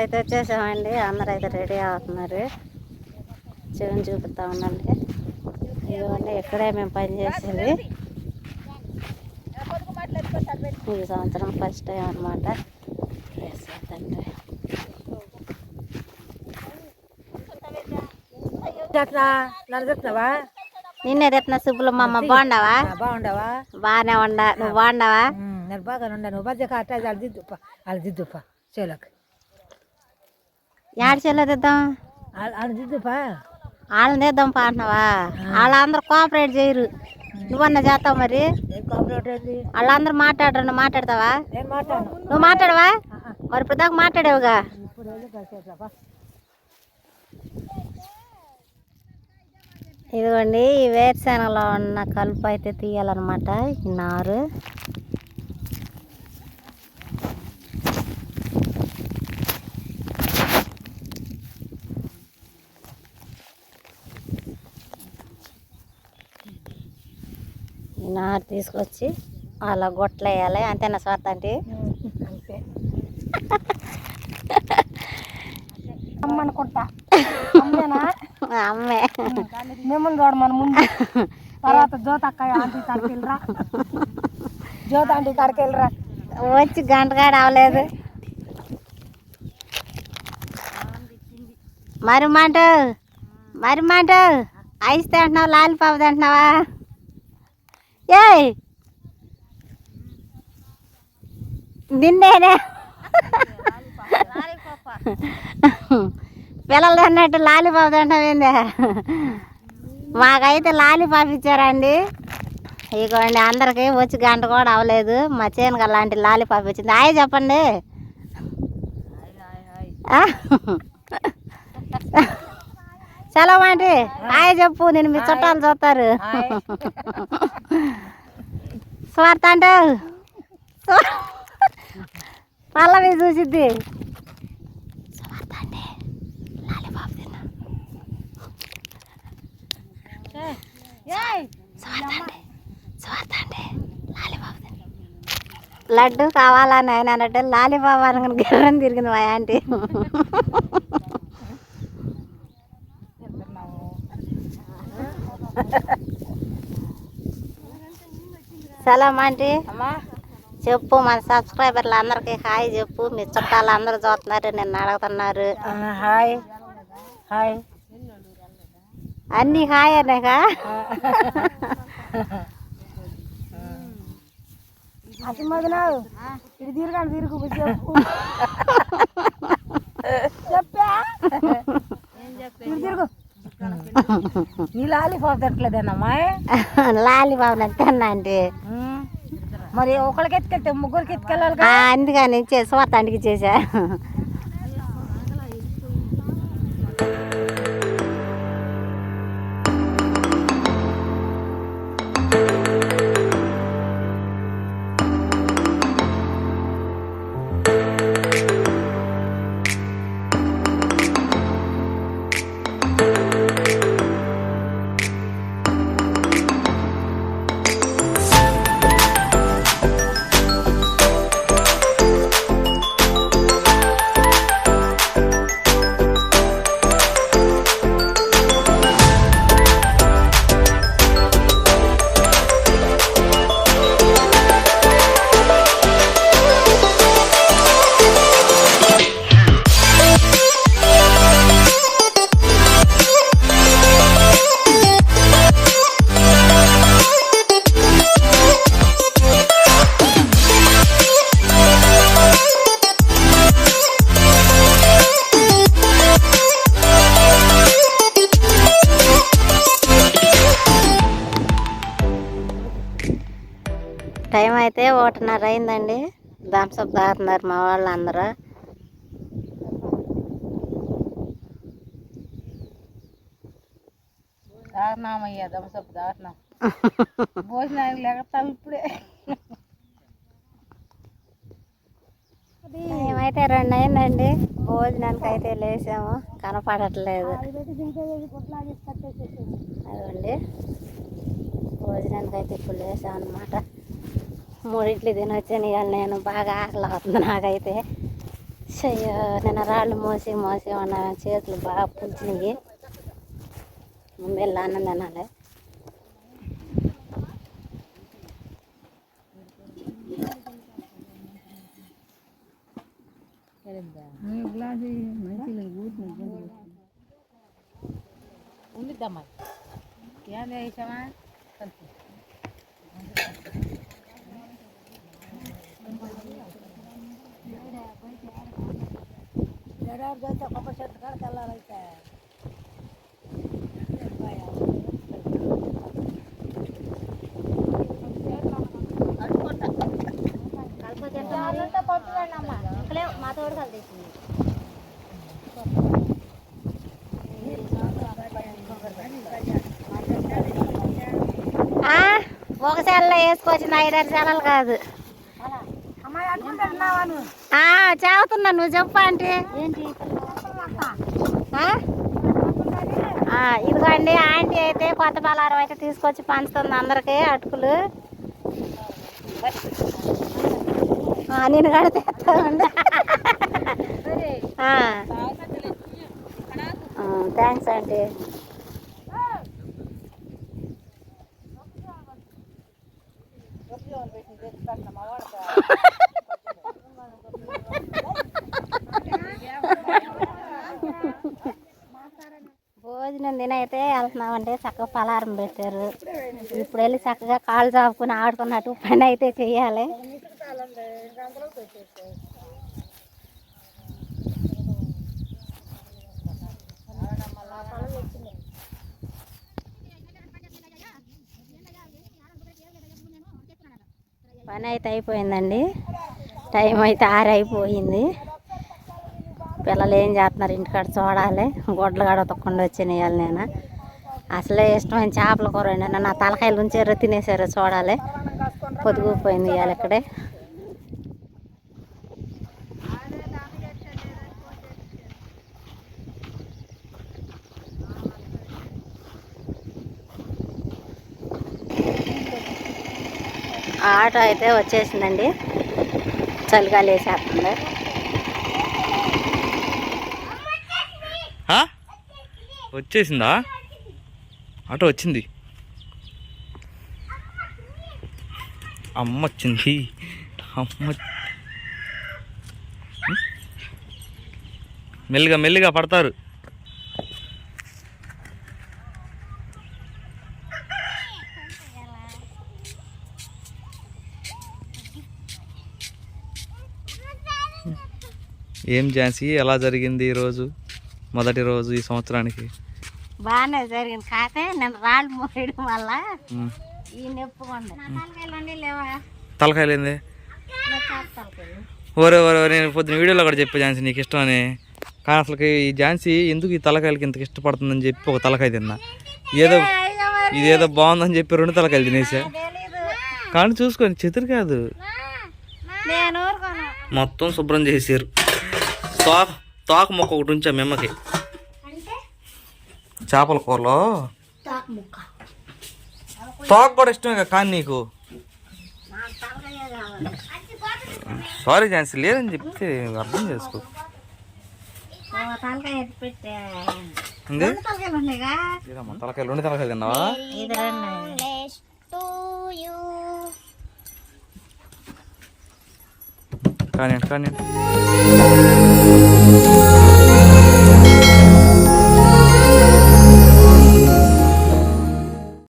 అయితే వచ్చేసామండి. అందరూ అయితే రెడీ అవుతున్నారు. చెవిని చూపిస్తా ఉండండి ఇదిగోండి ఇక్కడే మేము పని చేసేది. ఈ సంవత్సరం ఫస్ట్ టైం అనమాట అట్లా నన్ను రెత్న సుబ్బులమ్మ బాగుండవా? బాగుండవా? బాగానే ఉండ నువ్వు బాగుండవా? నేను బాగా ఉండా నువ్వు వాళ్ళు దిద్దుపా వాళ్ళు దిద్దుపా చేలోకి యాడ చెల్లదిద్దాం వాళ్ళు దిద్దుపా వాళ్ళని తెద్దాం పా అంటున్నావా వాళ్ళందరూ కోఆపరేట్ చేయరు నువ్వన్నా చేస్తావు మరి ఏం కాంప్లీట్ అయింది వాళ్ళందరూ మాట్లాడరు నువ్వు మాట్లాడతావా నేను మాట్లాడు నువ్వు మాట్లాడవా మరి ఇప్పుడు దాకా మాట్లాడేవుగా ఇప్పుడు ఏదో కలిసేట్లపా ఇదిగోండి ఈ వేరుశనగలో ఉన్న కలుపు అయితే తీయాలన్నమాట ఈ నారు నారు తీసుకొచ్చి అలా గొట్టలు వేయాలి అంతేనా స్వార్థ అంటే అమ్మనుకుంటా అమ్మేనా అమ్మే. మిమ్మల్ని చూడ మన ముందు. తర్వాత జ్యోత అక్క ఆంటీ కాడికి వెళ్ళరా. జ్యోత ఆంటీ కాడికి వెళ్ళరా. వచ్చి గంట కాడ అవలేదు. మరి మాట మరి మాట ఐస్ తింటున్నావు లాలిపాప్ తింటున్నావా? ఏయ్! నిన్నేనే. పిల్లలు అన్నట్టు లాలిపాప్ తింటామేందే మాకైతే లాలిపాప్ ఇచ్చారండి. ఇగోండి అందరికి వచ్చి గంట కూడా అవ్వలేదు. మా చేనుకి అలాంటి లాలిపాప్ వచ్చింది హాయ్ చెప్పండి? సెలవు ఆంటీ హాయ్ చెప్పు నేను మీ చుట్టాలు చూస్తారు. స్వార్థ అంటే పల్లవి చూసిద్ది. స్వార్థ అంటే లాలిపాప్ తిన్నా. స్వార్థ అంటే స్వార్థ అంటే లాలిపాప్ తిన్నా. లడ్డు కావాలని ఆయన అన్నట్టు లాలిపాప్ అనగానే గిర్రం తిరిగింది మా ఆంటీ. సలాం ఆంటీ. అమ్మా. చెప్పు మన సబ్స్క్రైబర్లు అందరికీ హాయ్ చెప్పు. మీ చుట్టాలు అందరూ చూస్తున్నారు నిన్ను అడుగుతున్నారు. హాయ్. హాయ్. అన్నీ హాయ్ అనేగా? మదినావు ఇటు తిరగండి తిరుగు చెప్పు చెప్పా ఇటు తిరుగు నీ లాలీపాప్ తట్టలేదేనమ్మా నాకు తిన్నా ఆంటీ మరి ఒకరికి ఎత్తుకెళ్తే ముగ్గురికి ఎత్తుకెళ్ళాలి అందుకని ఇచ్చే స్వార్థానికి ఇచ్చేసా టైం అయితే ఒకటిన్నర అయిందండి థమ్స్అప్ తాగుతున్నారు మా వాళ్ళు అందరూ భోజనానికి లేక మేమైతే రెండు అయిందండి భోజనానికి అయితే లేసాము. కనపడట్లేదు. అదండి భోజనానికి అయితే ఇప్పుడు లేసాం అనమాట మూడిట్లు తినొచ్చాను ఇవాళ నేను బాగా ఆకలి అవుతుంది నాకైతే. అయ్యో నిన్న రాళ్ళు మోసి మోసి ఉన్న చేతులు బాగా పుచ్చినాయి వెళ్ళి అన్నం తినాలి. ఉండిద్దమ్మా ఏం చేసామా ఒక్కొక్క చెట్టు కాడికి వెళ్ళాలైతే మా తోడు కలిసి ఒక సెల్ల వేసుకొచ్చిన ఐదారు సెలలు కాదు. అనుకుంటున్నావా నువ్వు చెప్పు అంటే ఇదిగోండి ఆంటీ అయితే కొత్త బలారం అయితే తీసుకొచ్చి పంచుతుంది అందరికి అటుకులు. నేను కడితే థ్యాంక్స్ ఆంటీ. భోజనం అయితే వెళ్తున్నామండి చక్కగా పలారం పెట్టారు. ఇప్పుడు వెళ్ళి చక్కగా కాళ్ళు చాపుకుని ఆడుకున్నట్టు పని అయితే చెయ్యాలి పని అయితే అయిపోయిందండి. టైం అయితే ఆరైపోయింది. పిల్లలు ఏం చేస్తున్నారు? ఇంటికాడ చూడాలి. గొడ్లు కాడ తొక్కుండా వచ్చినాయాలి నేను. అసలే ఇష్టమైన చేపల కూర వండాను నా తలకాయలు ఉంచారు తినేసారు చూడాలి. పొదుగుపోయింది ఇవాళ ఇక్కడే. ఆటో అయితే వచ్చేసిందండి. చలిగాలు వేసేస్తుంది. వచ్చేసిందా? ఆటో వచ్చింది. అమ్మ వచ్చింది అమ్మ మెల్లిగా మెల్లిగా పడతారు. ఏం ఝాన్సీ ఎలా జరిగింది ఈరోజు మొదటి రోజు ఈ సంవత్సరానికి? బాగానే జరిగింది. కాకపోతే నేను రాళ్ళు మోయడం వల్ల. ఈ నొప్పి తలకాయలు ఏంది? ఓరే ఓరే నేను పొద్దున వీడియోలో కూడా చెప్పా ఝాన్సీ నీకు ఇష్టం అని కానీ అసలుకి ఈ ఝాన్సీ ఎందుకు ఈ తలకాయలకి ఇంత ఇష్టపడుతుందని చెప్పి ఒక తలకాయ తిన్నా. ఏదో ఇదేదో బాగుందని చెప్పి రెండు తలకాయలు తినేసా. కానీ చూసుకోండి చెతురు కాదు. నేను ఊరుకోను. మొత్తం శుభ్రం చేసారు. తోక తోక మొక్క ఒకటి ఉంచా మిమ్మకి. అంటే? చేపల కూరలో? తాకు ముక్క తోక కూడా ఇష్టమే కదా కానీ నీకు? నా తలకాయ కావాలి సారీ ఝాన్సీ లేదని చెప్తే అర్థం చేసుకో. తలకాయలు తలకాయలు రెండు తలకాయలు తిన్నావా? రెండు. కానీ Música